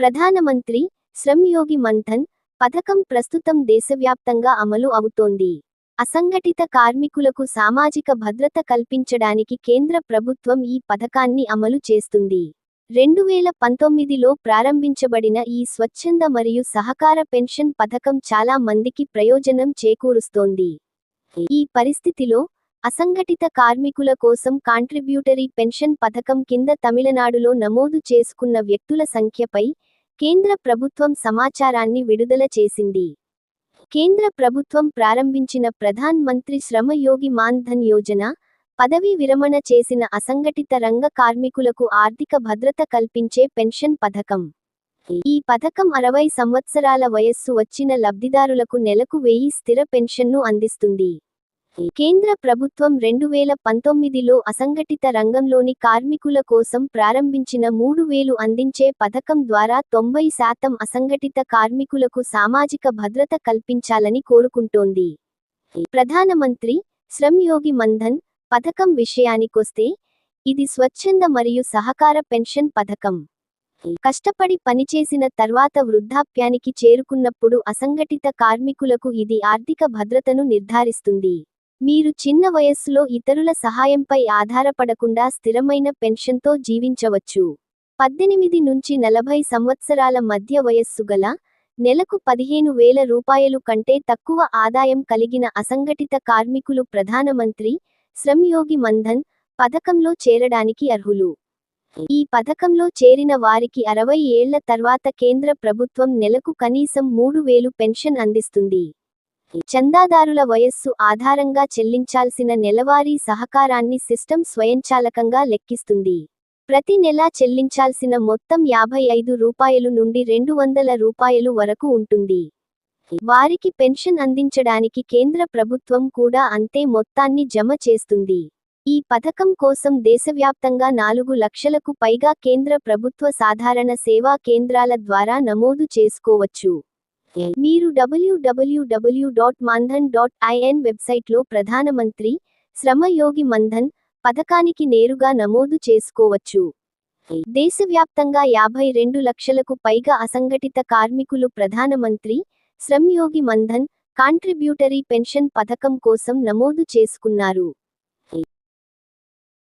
ప్రధానమంత్రి శ్రమ్యోగి మన్ధన్ పథకం ప్రస్తుతం దేశవ్యాప్తంగా అమలు అవుతోంది. అసంఘటిత కార్మికులకు సామాజిక భద్రత కల్పించడానికి కేంద్ర ప్రభుత్వం ఈ పథకాన్ని అమలు చేస్తుంది. రెండు వేల పంతొమ్మిదిలో ప్రారంభించబడిన ఈ స్వచ్ఛంద మరియు సహకార పెన్షన్ పథకం చాలా మందికి ప్రయోజనం చేకూరుస్తోంది. ఈ పరిస్థితిలో అసంఘటిత కార్మికుల కోసం కాంట్రిబ్యూటరీ పెన్షన్ పథకం కింద తమిళనాడులో నమోదు చేసుకున్న వ్యక్తుల సంఖ్యపై కేంద్ర ప్రభుత్వం సమాచారాన్ని విడుదల చేసింది. కేంద్ర ప్రభుత్వం ప్రారంభించిన ప్రధాన్ మంత్రి శ్రమ యోగి మాన్ ధన్ యోజన పదవీ విరమణ చేసిన అసంఘటిత రంగ కార్మికులకు ఆర్థిక భద్రత కల్పించే పెన్షన్ పథకం. ఈ పథకం అరవై సంవత్సరాల వయస్సు వచ్చిన లబ్ధిదారులకు నెలకు వెయ్యి స్థిర పెన్షన్ను అందిస్తుంది. కేంద్ర ప్రభుత్వం రెండు వేల పంతొమ్మిదిలో అసంఘటిత రంగంలోని కార్మికుల కోసం ప్రారంభించిన మూడు వేలు అందించే పథకం ద్వారా తొంభై శాతం అసంఘటిత కార్మికులకు సామాజిక భద్రత కల్పించాలని కోరుకుంటోంది. ప్రధానమంత్రి శ్రమ్ యోగి మన్ధన్ పథకం విషయానికొస్తే ఇది స్వచ్ఛంద మరియు సహకార పెన్షన్ పథకం. కష్టపడి పనిచేసిన తర్వాత వృద్ధాప్యానికి చేరుకున్నప్పుడు అసంఘటిత కార్మికులకు ఇది ఆర్థిక భద్రతను నిర్ధారిస్తుంది. మీరు చిన్న వయస్సులో ఇతరుల సహాయంపై ఆధారపడకుండా స్థిరమైన పెన్షన్తో జీవించవచ్చు. పద్దెనిమిది నుంచి నలభై సంవత్సరాల మధ్య వయస్సు గల నెలకు పదిహేను వేల రూపాయలు కంటే తక్కువ ఆదాయం కలిగిన అసంఘటిత కార్మికులు ప్రధానమంత్రి శ్రమ్యోగి మన్ధన్ పథకంలో చేరడానికి అర్హులు. ఈ పథకంలో చేరిన వారికి అరవై ఏళ్ళ తర్వాత కేంద్ర ప్రభుత్వం నెలకు కనీసం మూడు వేలు పెన్షన్ అందిస్తుంది. చందాదారుల వయస్సు ఆధారంగా చెల్లించాల్సిన నెలవారీ సహకారాన్ని సిస్టమ్ స్వయంచాలకంగా లెక్కిస్తుంది. ప్రతి నెలా చెల్లించాల్సిన మొత్తం యాభై ఐదు రూపాయలు నుండి రెండు వందల రూపాయలు వరకు ఉంటుంది. వారికి పెన్షన్ అందించడానికి కేంద్ర ప్రభుత్వం కూడా అంతే మొత్తాన్ని జమ చేస్తుంది. ఈ పథకం కోసం దేశవ్యాప్తంగా నాలుగు లక్షలకు పైగా కేంద్ర ప్రభుత్వ సాధారణ సేవా కేంద్రాల ద్వారా నమోదు చేసుకోవచ్చు. మీరు WWW dot Maandhan dot IN వెబ్సైట్లో ప్రధానమంత్రి శ్రమ మన్ధన్ పథకానికి నేరుగా నమోదు చేసుకోవచ్చు. దేశవ్యాప్తంగా యాభై రెండు లక్షలకు పైగా అసంఘటిత కార్మికులు ప్రధానమంత్రి శ్రమయోగి మన్ధన్ కాంట్రిబ్యూటరీ పెన్షన్ పథకం కోసం నమోదు చేసుకున్నారు.